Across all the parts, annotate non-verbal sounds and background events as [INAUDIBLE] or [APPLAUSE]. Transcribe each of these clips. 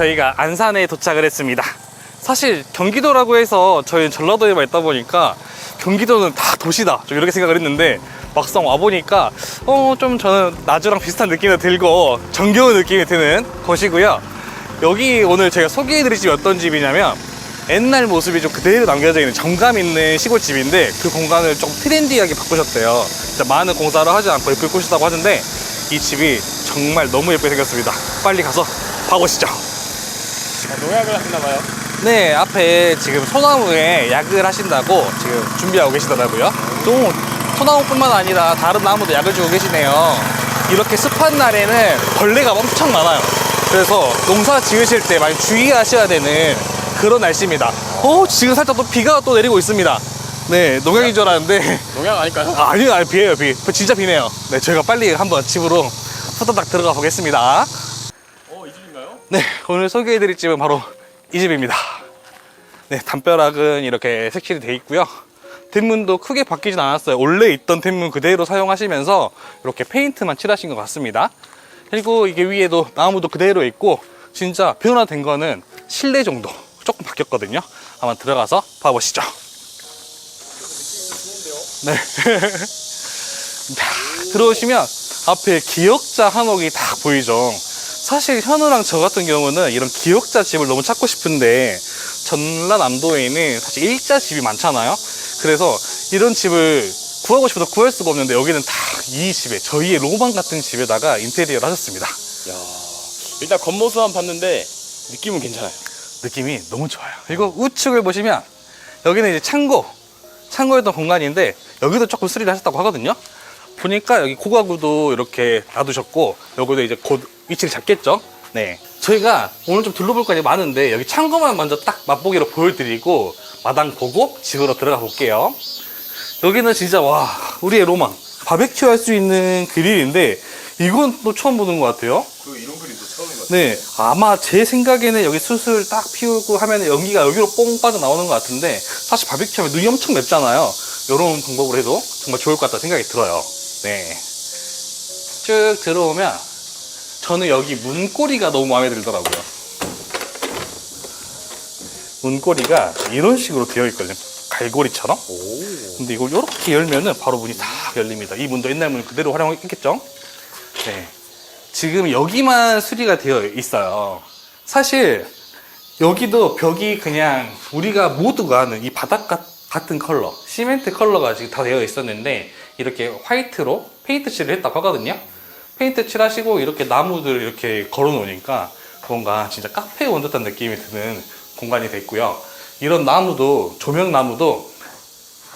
저희가 안산에 도착을 했습니다. 사실 경기도라고 해서 저희는 전라도에만 있다 보니까 경기도는 다 도시다. 좀 이렇게 생각을 했는데 막상 와보니까 어, 좀 저는 나주랑 비슷한 느낌이 들고 정겨운 느낌이 드는 곳이고요. 여기 오늘 제가 소개해드릴 집이 어떤 집이냐면 옛날 모습이 좀 그대로 남겨져 있는 정감 있는 시골집인데 그 공간을 좀 트렌디하게 바꾸셨대요. 진짜 많은 공사를 하지 않고 예쁠 곳이라고 하는데 이 집이 정말 너무 예쁘게 생겼습니다. 빨리 가서 봐보시죠. 농약을 하셨나봐요. 네, 앞에 지금 소나무에 약을 하신다고 지금 준비하고 계시더라고요. 또 소나무뿐만 아니라 다른 나무도 약을 주고 계시네요. 이렇게 습한 날에는 벌레가 엄청 많아요. 그래서 농사 지으실 때 많이 주의하셔야 되는 그런 날씨입니다. 어, 지금 살짝 또 비가 또 내리고 있습니다. 네, 농약인 줄 알았는데 농약 아닐까요? 아, 아니요, 아니, 비예요, 비. 진짜 비네요. 네, 저희가 빨리 한번 집으로 후다닥 들어가 보겠습니다. 네, 오늘 소개해드릴 집은 바로 이 집입니다. 네, 담벼락은 이렇게 색칠이 돼 있고요. 뒷문도 크게 바뀌진 않았어요. 원래 있던 뒷문 그대로 사용하시면서 이렇게 페인트만 칠하신 것 같습니다. 그리고 이게 위에도 나무도 그대로 있고 진짜 변화된 거는 실내 정도 조금 바뀌었거든요. 한번 들어가서 봐보시죠. 네. [LAUGHS] 자, 들어오시면 앞에 기역자 한옥이 딱 보이죠. 사실 현우랑 저 같은 경우는 이런 기역자 집을 너무 찾고 싶은데 전라남도에는 사실 일자 집이 많잖아요. 그래서 이런 집을 구하고 싶어도 구할 수가 없는데 여기는 다 이 집에 저희의 로망 같은 집에다가 인테리어를 하셨습니다. 야, 일단 겉모습만 봤는데 느낌은 괜찮아요. 느낌이 너무 좋아요. 그리고 우측을 보시면 여기는 이제 창고, 창고였던 공간인데 여기도 조금 수리를 하셨다고 하거든요. 보니까 여기 고가구도 이렇게 놔두셨고 여기도 이제 곧 위치를 잡겠죠. 네. 저희가 오늘 좀 둘러볼 거니 많은데 여기 창고만 먼저 딱 맛보기로 보여드리고 마당 보고 집으로 들어가 볼게요. 여기는 진짜 와 우리의 로망 바베큐 할 수 있는 그릴인데 이건 또 처음 보는 것 같아요. 그 이런 그림도 처음인 것 네, 아마 제 생각에는 여기 수술 딱 피우고 하면 연기가 여기로 뽕 빠져 나오는 것 같은데 사실 바비큐 하면 눈이 엄청 맵잖아요. 이런 방법으로 해도 정말 좋을 것 같다 생각이 들어요. 네. 쭉 들어오면 저는 여기 문고리가 너무 마음에 들더라고요. 문고리가 이런 식으로 되어 있거든요. 갈고리처럼. 근데 이걸 이렇게 열면은 바로 문이 다 열립니다. 이 문도 옛날 문 그대로 활용했겠죠? 네. 지금 여기만 수리가 되어 있어요. 사실 여기도 벽이 그냥 우리가 모두가 아는 이 바닥 같- 같은 컬러, 시멘트 컬러가 지금 다 되어 있었는데 이렇게 화이트로 페인트 칠을 했다고 하거든요. 페인트 칠하시고 이렇게 나무들 이렇게 걸어 놓으니까 뭔가 진짜 카페에 온 듯한 느낌이 드는 공간이 됐고요. 이런 나무도 조명 나무도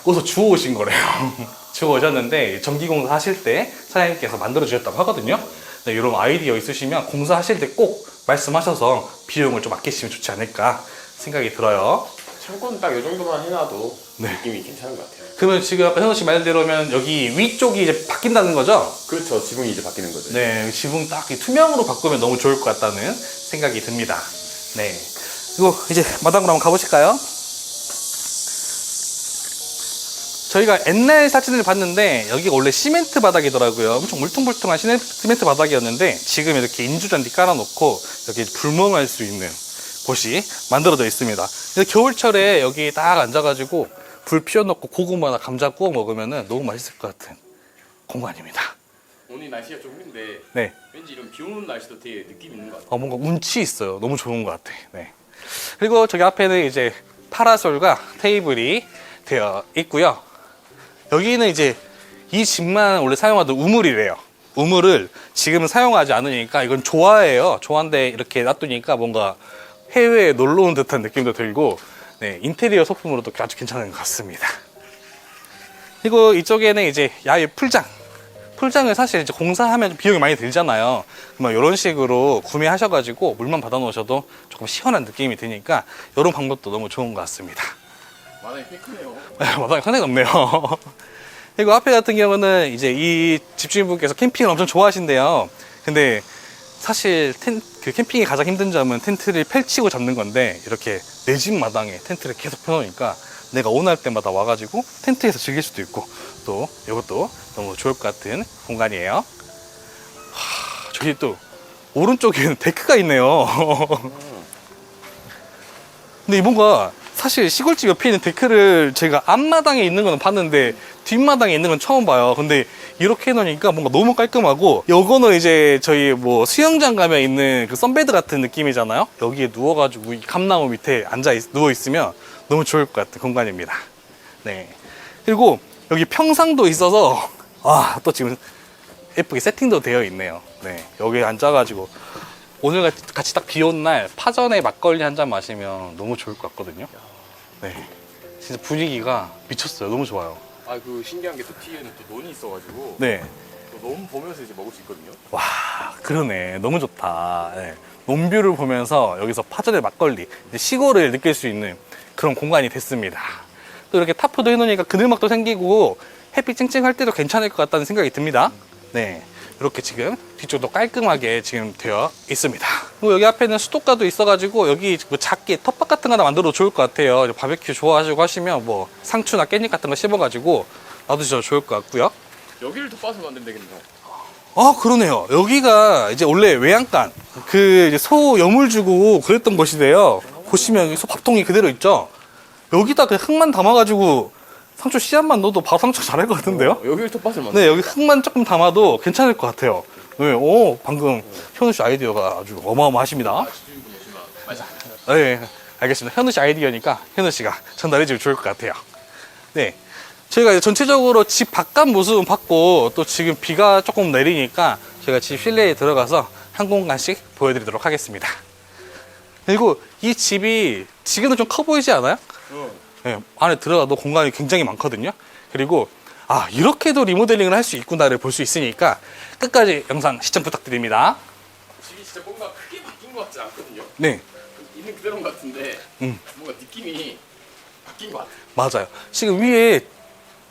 어디서 주워 오신 거래요. [LAUGHS] 주워 오셨는데 전기 공사 하실 때 사장님께서 만들어 주셨다고 하거든요. 네, 이런 아이디어 있으시면 공사하실 때 꼭 말씀하셔서 비용을 좀 아끼시면 좋지 않을까 생각이 들어요. 창고는 딱 이 정도만 해놔도 네. 느낌이 괜찮은 것 같아요. 그러면 지금 아까 현우 씨 말대로면 여기 위쪽이 이제 바뀐다는 거죠? 그렇죠. 지붕이 이제 바뀌는 거죠. 네, 지붕 딱 이 투명으로 바꾸면 너무 좋을 것 같다는 생각이 듭니다. 네. 그리고 이제 마당으로 한번 가보실까요? 저희가 옛날 사진을 봤는데 여기가 원래 시멘트 바닥이더라고요. 엄청 시멘- 시멘트 바닥이었는데 지금 이렇게 인조잔디 깔아놓고 여기 불멍할 수 있는 곳이 만들어져 있습니다. 겨울철에 여기 딱 앉아가지고 불 피워놓고 고구마나 감자 구워 먹으면 너무 맛있을 것 같은 공간입니다. 오늘 날씨가 좀 흐린데 네. 왠지 이런 비 오는 날씨도 되게 느낌 있는 것 같아요. 어, 뭔가 운치 있어요. 너무 좋은 것 같아. 네. 그리고 저기 앞에는 이제 파라솔과 테이블이 되어 있고요. 여기는 이제 이 집만 원래 사용하던 우물이래요. 우물을 지금은 사용하지 않으니까 이건 좋아해요. 좋아한데 이렇게 놔두니까 뭔가 해외에 놀러 온 듯한 느낌도 들고 네, 인테리어 소품으로도 아주 괜찮은 것 같습니다. 그리고 이쪽에는 이제 야외 풀장. 풀장을 사실 이제 공사하면 좀 비용이 많이 들잖아요. 그러면 이런 식으로 구매하셔가지고 물만 받아 놓으셔도 조금 시원한 느낌이 드니까 이런 방법도 너무 좋은 것 같습니다. 마당이 꽤 크네요. 마당에 상당히 없네요. [LAUGHS] 그리고 앞에 같은 경우는 이제 이 집주인분께서 캠핑을 엄청 좋아하신대요. 근데 사실 텐, 그 캠핑이 가장 힘든 점은 텐트를 펼치고 잡는 건데 이렇게 내 집 마당에 텐트를 계속 펴놓으니까 내가 원할 때마다 와가지고 텐트에서 즐길 수도 있고 또 이것도 너무 좋을 것 같은 공간이에요. 하, 저기 또 오른쪽에는 [LAUGHS] 데크가 있네요. 근데 이 뭔가 사실 시골집 옆에 있는 데크를 제가 앞마당에 있는 거는 봤는데 뒷마당에 있는 건 처음 봐요. 근데 이렇게 해놓으니까 뭔가 너무 깔끔하고 요거는 이제 저희 뭐 수영장 가면 있는 그 선베드 같은 느낌이잖아요. 여기에 누워가지고 이 감나무 밑에 앉아 있, 누워 있으면 너무 좋을 것 같은 공간입니다. 네. 그리고 여기 평상도 있어서 [LAUGHS] 아 또 지금 예쁘게 세팅도 되어 있네요. 네. 여기 앉아가지고 오늘 같이, 같이 딱 비 온 날 파전에 막걸리 한 잔 마시면 너무 좋을 것 같거든요. 네. 진짜 분위기가 미쳤어요. 너무 좋아요. 아 그 신기한 게 또 뒤에는 또 논이 있어가지고 네. 또 논 보면서 이제 먹을 수 있거든요. 와, 그러네. 너무 좋다. 네. 논뷰를 보면서 여기서 파전의 막걸리, 이제 시골을 느낄 수 있는 그런 공간이 됐습니다. 또 이렇게 타프도 해놓으니까 그늘막도 생기고 햇빛 쨍쨍할 때도 괜찮을 것 같다는 생각이 듭니다. 네. 이렇게 지금 뒤쪽도 깔끔하게 지금 되어 있습니다. 그리고 여기 앞에는 수도가도 있어가지고 여기 뭐 작게 텃밭 같은 거 하나 만들어도 좋을 것 같아요. 바베큐 좋아하시고 하시면 뭐 상추나 깻잎 같은 거 씹어가지고 놔두셔도 좋을 것 같고요. 여기를 텃밭을 만들면 되겠네요. 아 그러네요. 여기가 이제 원래 외양간 그소 여물 주고 그랬던 곳이래요. 보시면 여기 소 밥통이 그대로 있죠. 여기다 그 흙만 담아가지고 상추 씨앗만 넣어도 바로 상추 잘할 것 같은데요. 어, 여기를 텃밭을 만들. 네 여기 흙만 조금 담아도 괜찮을 것 같아요. 네, 오 방금 현우 씨 아이디어가 아주 어마어마하십니다. 네, 알겠습니다. 현우 씨 아이디어니까 현우 씨가 전달해 주면 좋을 것 같아요. 네. 저희가 이제 전체적으로 집 바깥 모습은 봤고, 또 지금 비가 조금 내리니까 저희가 집 실내에 들어가서 한 공간씩 보여드리도록 하겠습니다. 그리고 이 집이 지금은 좀 커 보이지 않아요? 어. 네, 안에 들어가도 공간이 굉장히 많거든요. 그리고 아 이렇게도 리모델링을 할 수 있구나를 볼 수 있으니까 끝까지 영상 시청 부탁드립니다. 집이 진짜 뭔가 크게 바뀐 것 같지 않거든요. 네, 있는 그대로인 것 같은데 음. 뭔가 느낌이 바뀐 것 같아요. 맞아요. 지금 위에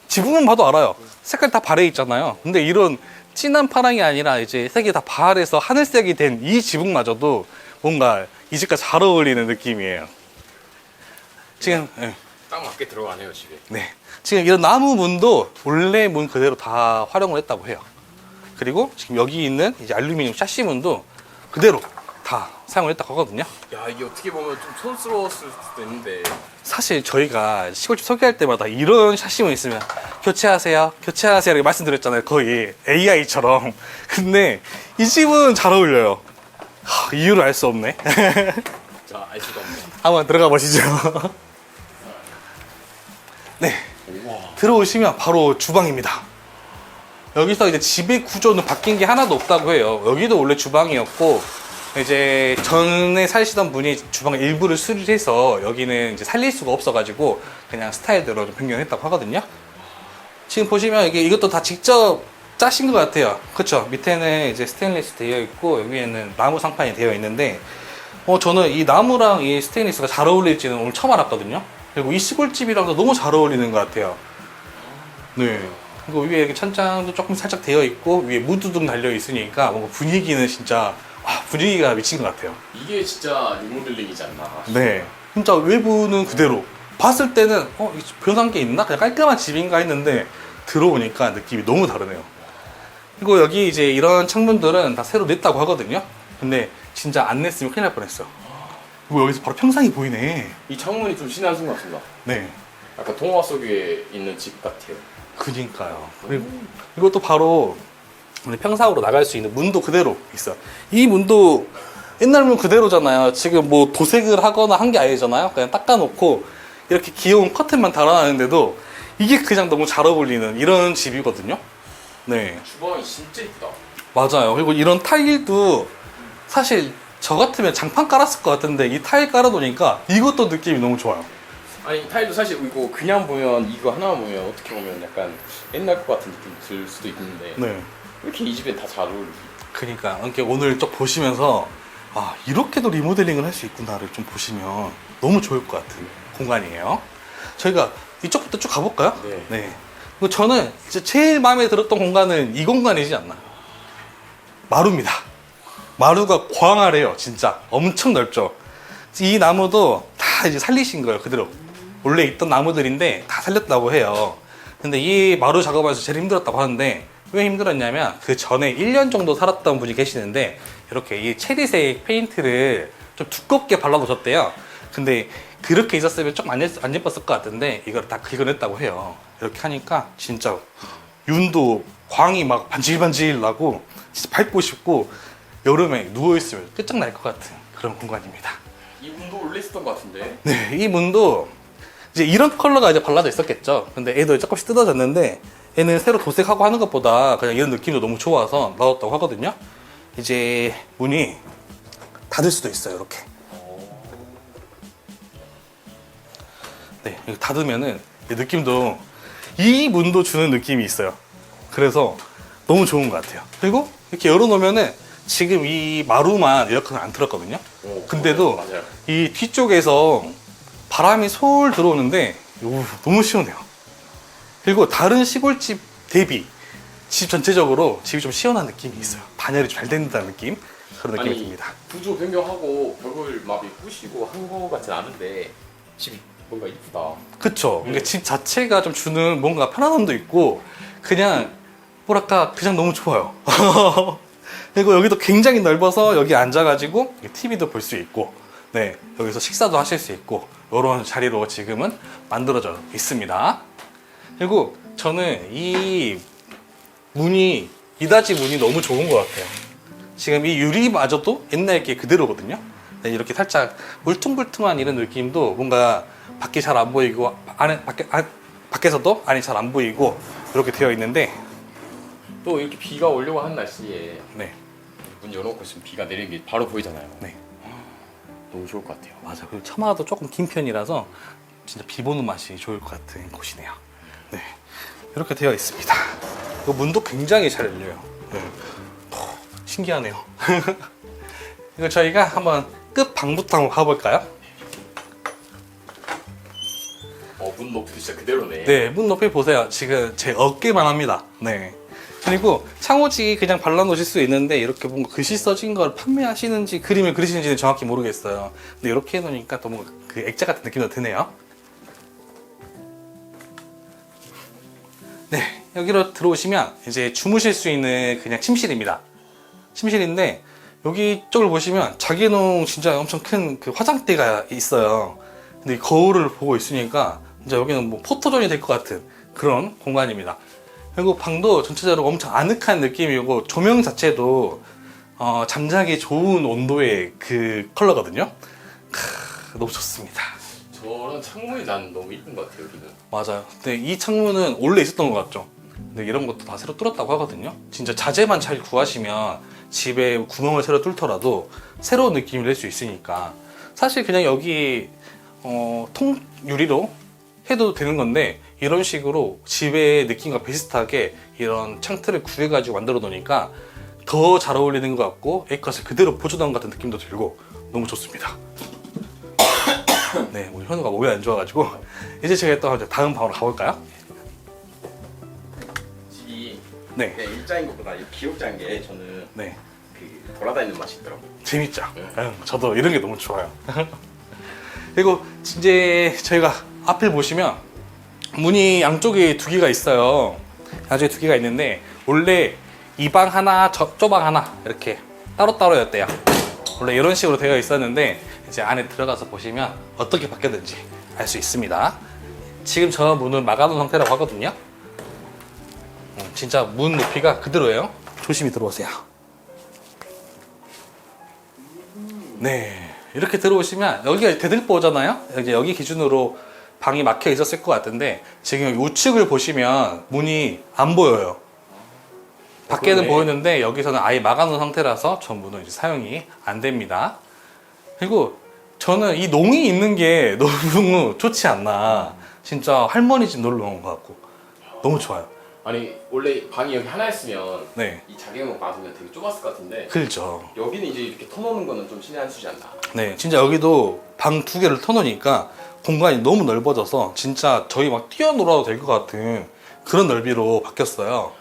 지붕만 봐도 알아요. 색깔 다 발해 있잖아요. 근데 이런 진한 파랑이 아니라 이제 색이 다 발해서 하늘색이 된 이 지붕마저도 뭔가 이 집과 잘 어울리는 느낌이에요. 지금 예, 딱 맞게 들어가네요 집에. 네. 지금 이런 나무 문도 원래 문 그대로 다 활용을 했다고 해요. 그리고 지금 여기 있는 이제 알루미늄 샤시 문도 그대로 다 사용을 했다고 하거든요. 야 이게 어떻게 보면 좀 촌스러웠을 수도 있는데 사실 저희가 시골집 소개할 때마다 이런 샤시문 있으면 교체하세요, 교체하세요 이렇게 말씀드렸잖아요. 거의 AI처럼. [LAUGHS] 근데 이 집은 잘 어울려요. 하, 이유를 알 수 없네. [LAUGHS] 자 알 수가 없네. 한번 들어가 보시죠. [LAUGHS] 네. 와. 들어오시면 바로 주방입니다. 여기서 이제 집의 구조는 바뀐 게 하나도 없다고 해요. 여기도 원래 주방이었고, 이제 전에 사시던 분이 주방 일부를 수리해서 여기는 이제 살릴 수가 없어가지고 그냥 스타일대로 좀 변경했다고 하거든요. 지금 보시면 이게 이것도 다 직접 짜신 것 같아요. 그렇죠? 밑에는 이제 스테인리스 되어 있고 여기에는 나무 상판이 되어 있는데 어 저는 이 나무랑 이 스테인리스가 잘 어울릴지는 오늘 처음 알았거든요. 그리고 이 시골집이랑도 너무 잘 어울리는 것 같아요. 네. 그리고 위에 이렇게 천장도 조금 살짝 되어 있고 위에 무드등 달려 있으니까 뭔가 분위기는 진짜 와, 분위기가 미친 것 같아요. 이게 진짜 리모델링이지 않나. 네. 진짜 외부는 그대로. 봤을 때는 어, 이게 변한 게 있나? 그냥 깔끔한 집인가 했는데 들어오니까 느낌이 너무 다르네요. 그리고 여기 이제 이런 창문들은 다 새로 냈다고 하거든요. 근데 진짜 안 냈으면 큰일 날 뻔했어. 그리고 여기서 바로 평상이 보이네. 이 창문이 좀 신의 한숨 같습니다. 네. 약간 동화 속에 있는 집 같아요. 그니까요. 그리고 이것도 바로 우리 평상으로 나갈 수 있는 문도 그대로 있어. 이 문도 옛날 문 그대로잖아요. 지금 뭐 도색을 하거나 한 게 아니잖아요. 그냥 닦아놓고 이렇게 귀여운 커튼만 달아놨는데도 이게 그냥 너무 잘 어울리는 이런 집이거든요. 네. 주방이 진짜 이쁘다. 맞아요. 그리고 이런 타일도 사실 저 같으면 장판 깔았을 것 같은데 이 타일 깔아놓으니까 이것도 느낌이 너무 좋아요. 아니 타일도 사실 이거 그냥 보면 이거 하나만 보면 어떻게 보면 약간 옛날 것 같은 느낌 들 수도 있는데 네. 왜 이렇게 이 집에 다 잘 어울리지? 그러니까 이렇게 오늘 쭉 보시면서 아 이렇게도 리모델링을 할 수 있구나를 좀 보시면 너무 좋을 것 같은 공간이에요. 저희가 이쪽부터 쭉 가볼까요? 네. 그리고 저는 제일 마음에 들었던 공간은 이 공간이지 않나. 마루입니다. 마루가 광활해요, 진짜. 엄청 넓죠. 이 나무도 다 이제 살리신 거예요, 그대로. 원래 있던 나무들인데 다 살렸다고 해요. 근데 이 마루 작업에서 제일 힘들었다고 하는데 왜 힘들었냐면 그 전에 1년 정도 살았던 분이 계시는데 이렇게 이 체리색 페인트를 좀 두껍게 발라놓으셨대요. 근데 그렇게 있었으면 좀안안 예뻤을 것 같은데 이걸 다 긁어냈다고 해요. 이렇게 하니까 진짜 윤도 광이 막 반질반질 나고 진짜 밟고 싶고 여름에 누워있으면 끝장날 것 같은 그런 공간입니다. 이 문도 있었던 것 같은데. 네, 이 문도 이제 이런 컬러가 이제 발라져 있었겠죠. 근데 얘도 조금씩 뜯어졌는데 얘는 새로 도색하고 하는 것보다 그냥 이런 느낌도 너무 좋아서 넣었다고 하거든요. 이제 문이 닫을 수도 있어요, 이렇게. 네, 이거 닫으면은 이 느낌도 이 문도 주는 느낌이 있어요. 그래서 너무 좋은 것 같아요. 그리고 이렇게 열어놓으면은 지금 이 마루만 에어컨을 안 틀었거든요. 오, 근데도 맞아요. 이 뒤쪽에서 바람이 솔 들어오는데 오, 너무 시원해요. 그리고 다른 시골집 대비 집 전체적으로 집이 좀 시원한 느낌이 있어요. 단열이 잘 된다는 느낌 그런 느낌이 아니, 듭니다. 구조 변경하고 벽을 막 부시고 한 거 같진 않은데 집이 뭔가 이쁘다. 그쵸? 그러니까 집 자체가 좀 주는 뭔가 편안함도 있고 그냥 뭐랄까 그냥 너무 좋아요. [LAUGHS] 그리고 여기도 굉장히 넓어서 여기 앉아가지고 TV도 볼 수 있고 네 여기서 식사도 하실 수 있고 이런 자리로 지금은 만들어져 있습니다. 그리고 저는 이 문이 이다지 문이 너무 좋은 것 같아요. 지금 이 유리마저도 옛날 게 그대로거든요. 네, 이렇게 살짝 울퉁불퉁한 이런 느낌도 뭔가 밖이 잘 안 보이고 안에 밖에 안- 밖에서도 안이 잘 안 보이고 이렇게 되어 있는데 또 이렇게 비가 오려고 하는 날씨에 네 문 열어놓고 있으면 비가 내리는 게 바로 보이잖아요. 네. 너무 좋을 것 같아요. 맞아. 그리고 처마도 조금 긴 편이라서 진짜 비 보는 맛이 좋을 것 같은 곳이네요. 네. 이렇게 되어 있습니다. 이 문도 굉장히 잘 열려요. 네. 어, 신기하네요. [LAUGHS] 이거 저희가 한번 끝 방부터 한번 가볼까요? 어, 문 높이도 진짜 그대로네. 네, 문 높이 보세요. 지금 제 어깨만 합니다. 네. 그리고 창호지 그냥 발라놓으실 수 있는데 이렇게 뭔가 글씨 써진 걸 판매하시는지 그림을 그리시는지는 정확히 모르겠어요. 근데 이렇게 해놓으니까 또 뭔가 그 액자 같은 느낌도 드네요. 네, 여기로 들어오시면 이제 주무실 수 있는 그냥 침실입니다. 침실인데 여기 쪽을 보시면 자개농 진짜 엄청 큰 그 화장대가 있어요. 근데 이 거울을 보고 있으니까 진짜 여기는 뭐 포토존이 될 것 같은 그런 공간입니다. 그리고 방도 전체적으로 엄청 아늑한 느낌이고 조명 자체도 어, 잠자기 좋은 온도의 그 컬러거든요. 크, 너무 좋습니다. 저런 창문이 난 너무 이쁜 것 같아요, 여기는. 맞아요. 근데 이 창문은 원래 있었던 것 같죠. 근데 이런 것도 다 새로 뚫었다고 하거든요. 진짜 자재만 잘 구하시면 집에 구멍을 새로 뚫더라도 새로운 느낌을 낼 수 있으니까 사실 그냥 여기 어, 통 유리로 해도 되는 건데 이런 식으로 집의 느낌과 비슷하게 이런 창틀을 구해가지고 만들어 놓으니까 더 잘 어울리는 것 같고 에이컷을 그대로 보존한 것 같은 느낌도 들고 너무 좋습니다. [COUGHS] 네, 오늘 현우가 몸이 안 좋아가지고 [LAUGHS] 이제 제가 또 다음 방으로 가볼까요? 집이 네, 그냥 일자인 것보다 이 기억자인 게 저는 네, 그 돌아다니는 맛이 있더라고요. 재밌죠. 네. 응, 저도 이런 게 너무 좋아요. [LAUGHS] 그리고 이제 저희가 앞을 보시면 문이 양쪽에 두 개가 있어요. 양쪽에 두 개가 있는데 원래 이 방 하나, 저 방 하나 이렇게 따로따로였대요. 원래 이런 식으로 되어 있었는데 이제 안에 들어가서 보시면 어떻게 바뀌었는지 알 수 있습니다. 지금 저 문은 막아놓은 상태라고 하거든요. 음, 진짜 문 높이가 그대로예요. 조심히 들어오세요. 네. 이렇게 들어오시면 여기가 대들보잖아요. 여기 기준으로 방이 막혀 있었을 것 같은데 지금 우측을 보시면 문이 안 보여요. 밖에는 그러네. 보이는데 여기서는 아예 막아놓은 상태라서 전 문은 이제 사용이 안 됩니다. 그리고 저는 이 농이 있는 게 [LAUGHS] 너무 좋지 않나. 진짜 할머니 집 놀러 온 것 같고 너무 좋아요. 아니 원래 방이 여기 하나였으면 네, 이 자개목 맞으면 되게 좁았을 것 같은데 그렇죠. 여기는 이제 이렇게 터놓는 거는 좀 신의 한 수지 않나. 네, 진짜 여기도 방 두 개를 터놓으니까 공간이 너무 넓어져서 진짜 저희 막 뛰어놀아도 될 것 같은 그런 넓이로 바뀌었어요.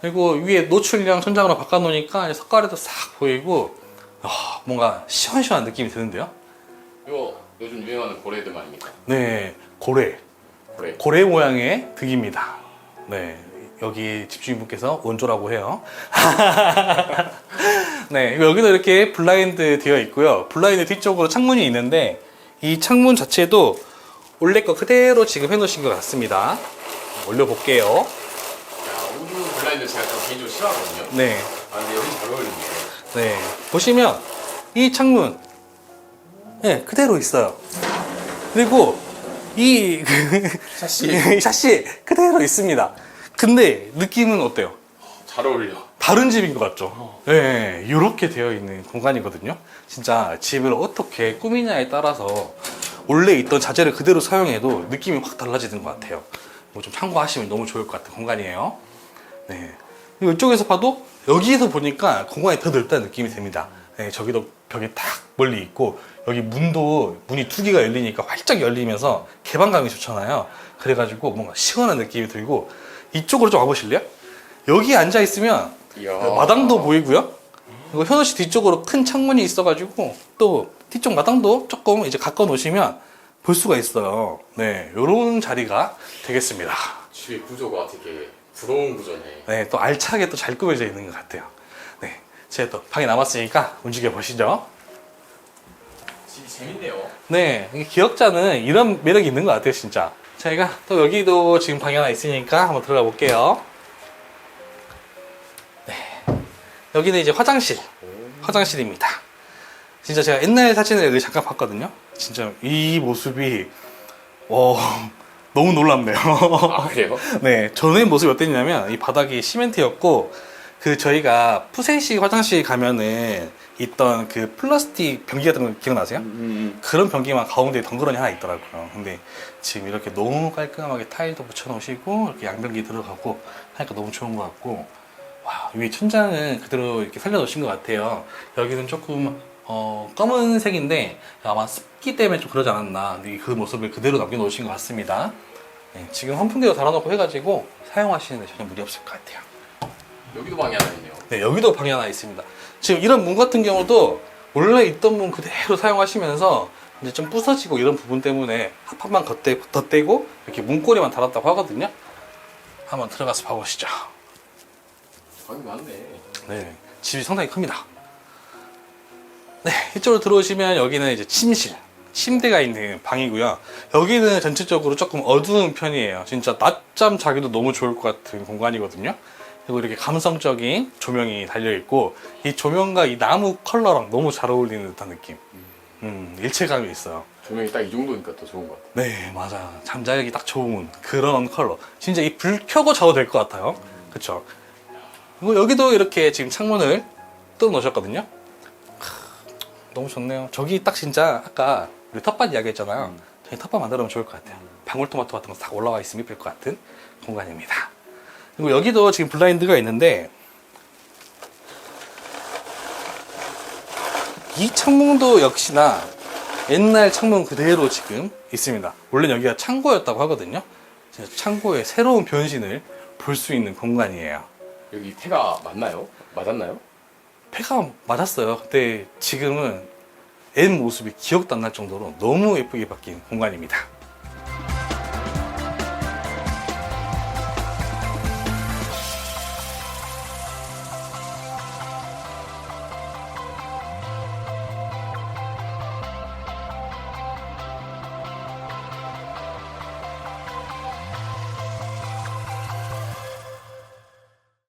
그리고 위에 노출량 천장으로 바꿔놓으니까 석가래도 싹 보이고 아, 뭔가 시원시원한 느낌이 드는데요. 이거 요즘 유행하는 고래들 말입니까? 네, 고래. 고래. 고래 모양의 득입니다. 네, 여기 집주인분께서 원조라고 해요. [LAUGHS] 네, 여기도 이렇게 블라인드 되어 있고요. 블라인드 뒤쪽으로 창문이 있는데 이 창문 자체도 원래 거 그대로 지금 해놓으신 것 같습니다. 올려볼게요. 야, 우드 블라인드 제가 좀 개인적으로 싫어하거든요. 네, 아, 근데 여기 잘 어울리네요. 네. 보시면 이 창문, 네, 그대로 있어요. 그리고 이 [LAUGHS] 샤시. 이 샤시 그대로 있습니다. 근데 느낌은 어때요? 잘 어울려. 다른 집인 것 같죠? 네, 이렇게 되어 있는 공간이거든요. 진짜 집을 어떻게 꾸미냐에 따라서 원래 있던 자재를 그대로 사용해도 느낌이 확 달라지는 것 같아요. 뭐 좀 참고하시면 너무 좋을 것 같은 공간이에요. 네. 그리고 이쪽에서 봐도 여기에서 보니까 공간이 더 넓다는 느낌이 듭니다. 네, 저기도 벽이 딱 멀리 있고 여기 문도 문이 두 개가 열리니까 활짝 열리면서 개방감이 좋잖아요. 그래가지고 뭔가 시원한 느낌이 들고 이쪽으로 좀 와보실래요? 여기 앉아 있으면 이야. 마당도 보이고요. 그리고 현우 씨 뒤쪽으로 큰 창문이 있어가지고 또 뒤쪽 마당도 조금 이제 가까워 놓으시면 볼 수가 있어요. 네, 요런 자리가 되겠습니다. 집의 구조가 되게 부러운 구조네. 네, 또 알차게 또 잘 꾸며져 있는 것 같아요. 네, 제가 또 방이 남았으니까 움직여 보시죠. 집이 재밌네요. 네, 기억자는 이런 매력이 있는 것 같아요, 진짜. 저희가 또 여기도 지금 방이 하나 있으니까 한번 들어가 볼게요. 여기는 이제 화장실, 화장실입니다. 진짜 제가 옛날 사진을 여기 잠깐 봤거든요. 진짜 이 모습이 어, 너무 놀랍네요. 아, 그래요? [LAUGHS] 네, 전에 모습이 어땠냐면 이 바닥이 시멘트였고 그 저희가 푸세식 화장실 가면은 있던 그 플라스틱 변기 같은 거 기억나세요? 음, 그런 변기만 가운데 덩그러니 하나 있더라고요. 근데 지금 이렇게 너무 깔끔하게 타일도 붙여놓으시고 이렇게 양변기 들어가고 하니까 너무 좋은 것 같고 와 위에 천장은 그대로 이렇게 살려놓으신 것 같아요. 여기는 조금 어, 검은색인데 아마 습기 때문에 좀 그러지 않았나. 그 모습을 그대로 남겨놓으신 것 같습니다. 네, 지금 환풍기도 달아놓고 해가지고 사용하시는데 전혀 무리 없을 것 같아요. 여기도 방이 하나 있네요. 네, 여기도 방이 하나 있습니다. 지금 이런 문 같은 경우도 원래 있던 문 그대로 사용하시면서 이제 좀 부서지고 이런 부분 때문에 합판만 덧대, 덧대고 이렇게 문고리만 달았다고 하거든요. 한번 들어가서 봐보시죠. 방이 많네. 네, 집이 상당히 큽니다. 네, 이쪽으로 들어오시면 여기는 이제 침실, 침대가 있는 방이고요. 여기는 전체적으로 조금 어두운 편이에요. 진짜 낮잠 자기도 너무 좋을 것 같은 공간이거든요. 그리고 이렇게 감성적인 조명이 달려 있고 이 조명과 이 나무 컬러랑 너무 잘 어울리는 듯한 느낌. 음, 일체감이 있어요. 조명이 딱 이 정도니까 더 좋은 것 같아. 네, 맞아. 잠자기 딱 좋은 그런 컬러. 진짜 이 불 켜고 자도 될 것 같아요. 그쵸? 그리고 여기도 이렇게 지금 창문을 뜯어 놓으셨거든요. 크, 너무 좋네요. 저기 딱 진짜 아까 우리 텃밭 이야기 했잖아요. 저기 텃밭 만들면 좋을 것 같아요. 방울토마토 같은 거딱 올라와 있으면 이쁠 것 같은 공간입니다. 그리고 여기도 지금 블라인드가 있는데 이 창문도 역시나 옛날 창문 그대로 지금 있습니다. 원래 여기가 창고였다고 하거든요. 창고의 새로운 변신을 볼 수 있는 공간이에요. 여기 폐가 맞나요? 맞았나요? 폐가 맞았어요. 근데 지금은 옛 모습이 기억도 안 날 정도로 너무 예쁘게 바뀐 공간입니다.